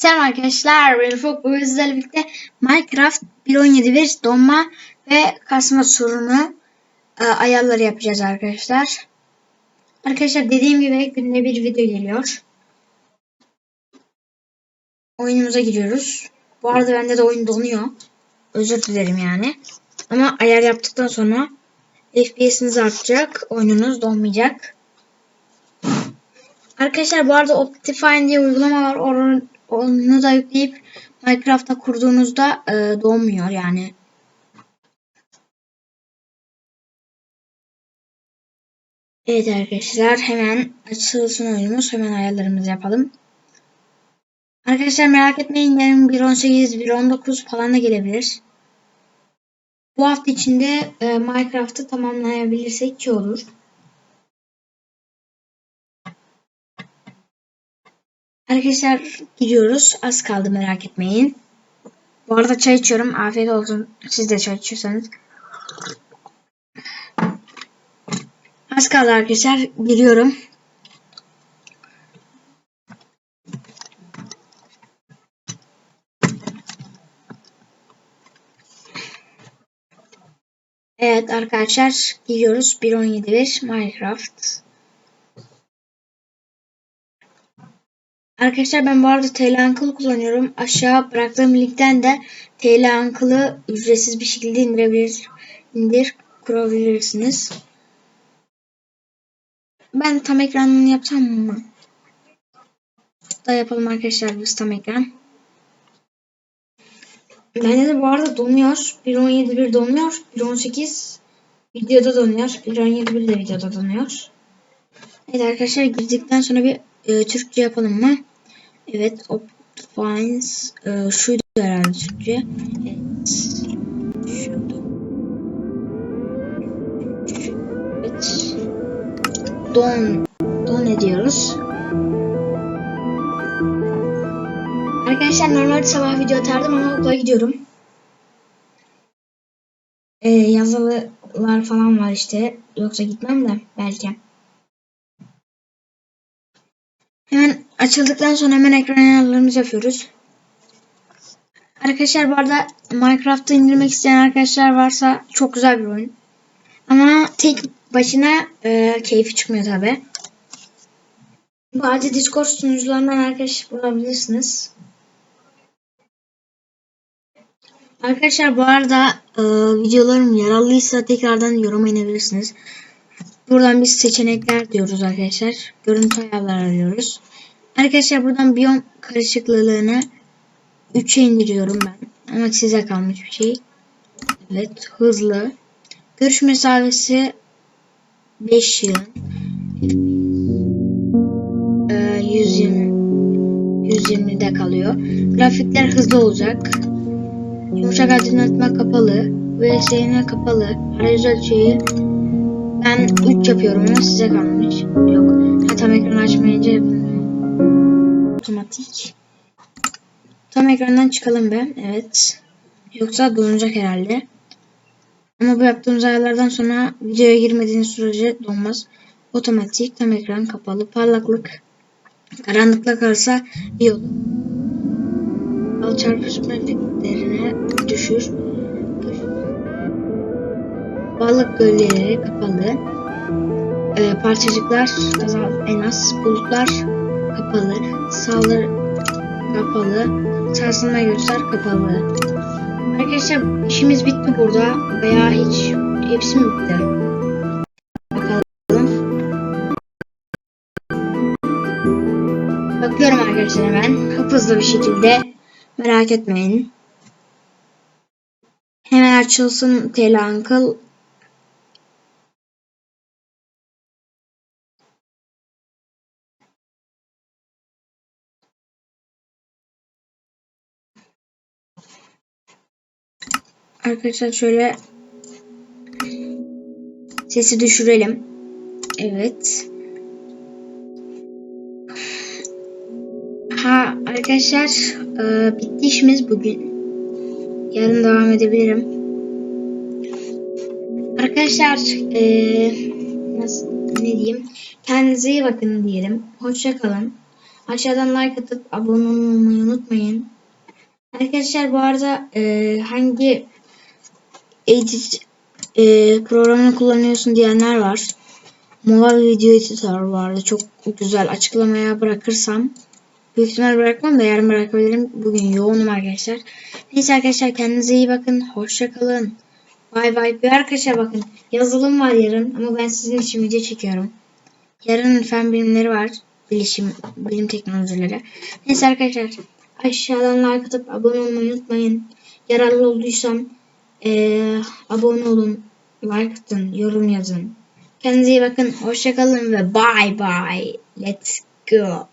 Selam arkadaşlar, ben Ufuk. Bugün sizlerle birlikte Minecraft 1.17.1 donma ve kasma sorunu e, ayarları yapacağız arkadaşlar. Arkadaşlar dediğim gibi günde bir video geliyor. Oyunumuza giriyoruz. Bu arada bende de oyun donuyor. Özür dilerim yani. Ama ayar yaptıktan sonra FPS'iniz artacak, oyununuz donmayacak. Arkadaşlar bu arada Optifine diye uygulama var. Or- Onu da yükleyip Minecraft'ta kurduğunuzda e, donmuyor yani. Evet arkadaşlar hemen açılsın oyunumuz. Hemen ayarlarımızı yapalım. Arkadaşlar merak etmeyin yarın 1.18, 1.19 falan da gelebilir. Bu hafta içinde e, Minecraft'ı tamamlayabilirsek iyi olur. Arkadaşlar gidiyoruz. Az kaldı merak etmeyin. Bu arada çay içiyorum. Afiyet olsun. Siz de çay içiyorsanız. Az kaldı arkadaşlar. Giriyorum. Evet arkadaşlar gidiyoruz. 1.17.1 Minecraft. Arkadaşlar ben bu arada Uncle kullanıyorum. Aşağı bıraktığım linkten de Uncle'ı ücretsiz bir şekilde indirebilir, indir kurabilirsiniz. Ben tam ekranını yapsam mı? Da yapalım arkadaşlar biz tam ekran. Bende de bu arada donuyor. 1.17.1 donuyor. 1.18 videoda donuyor. 1.17.1 de videoda donuyor. Evet arkadaşlar girdikten sonra bir e, Türkçe yapalım mı? Evet, Optifines e, şuydu herhalde Türkçe. Evet. Şuydu. Evet. Don. Don ediyoruz. Arkadaşlar normalde sabah video atardım ama okula gidiyorum. Ee, yazılılar falan var işte. Yoksa gitmem de belki. Hemen açıldıktan sonra hemen ekran ayarlarımızı yapıyoruz. Arkadaşlar bu arada Minecraft'ı indirmek isteyen arkadaşlar varsa çok güzel bir oyun. Ama tek başına e, keyfi çıkmıyor tabi. Bazı Discord sunucularından arkadaş bulabilirsiniz. Arkadaşlar bu arada e, videolarım yararlıysa tekrardan yoruma inebilirsiniz. Buradan biz seçenekler diyoruz arkadaşlar. Görüntü ayarları arıyoruz. Arkadaşlar buradan biyom karışıklılığını 3'e indiriyorum ben. Ama size kalmış bir şey. Evet hızlı. Görüş mesafesi 5 yıl. Ee, 120 120'de kalıyor. Grafikler hızlı olacak. Yumuşak aydınlatma kapalı. VSN kapalı. Arayüz ölçeği ben 3 yapıyorum ama size kalmış. Yok. Ha, tam ekran açmayınca yapılmıyor. Otomatik. Tam ekrandan çıkalım be. Evet. Yoksa donacak herhalde. Ama bu yaptığımız ayarlardan sonra videoya girmediğiniz sürece donmaz. Otomatik, tam ekran kapalı, parlaklık. Karanlıkta kalırsa iyi olur. Al çarpışma efektlerine düşür. Balık gölleri kapalı. Ee, parçacıklar en az. Bulutlar kapalı. Saldırı kapalı. Sarsılma göster kapalı. Arkadaşlar işimiz bitti burada. Veya hiç hepsi mi bitti? Bakalım. Bakıyorum arkadaşlar hemen. Hızlı bir şekilde. Merak etmeyin. Hemen açılsın TL Uncle. Arkadaşlar şöyle sesi düşürelim. Evet. Ha arkadaşlar e, bitti işimiz bugün. Yarın devam edebilirim. Arkadaşlar e, nasıl ne diyeyim? Kendinize iyi bakın diyelim. Hoşça kalın. Aşağıdan like atıp abone olmayı unutmayın. Arkadaşlar bu arada e, hangi edit e, programını kullanıyorsun diyenler var. Mova Video Editor vardı. Çok güzel açıklamaya bırakırsam. Büyük ihtimal bırakmam da yarın bırakabilirim. Bugün yoğunum arkadaşlar. Neyse arkadaşlar kendinize iyi bakın. Hoşça kalın. Bay bay. Bir arkadaşlar bakın yazılım var yarın ama ben sizin için video çekiyorum. Yarın fen bilimleri var. Bilişim, bilim teknolojileri. Neyse arkadaşlar aşağıdan like atıp abone olmayı unutmayın. Yararlı olduysam eee, abone olun, like atın, yorum yazın. Kendinize iyi bakın. Hoşça kalın ve bye bye. Let's go.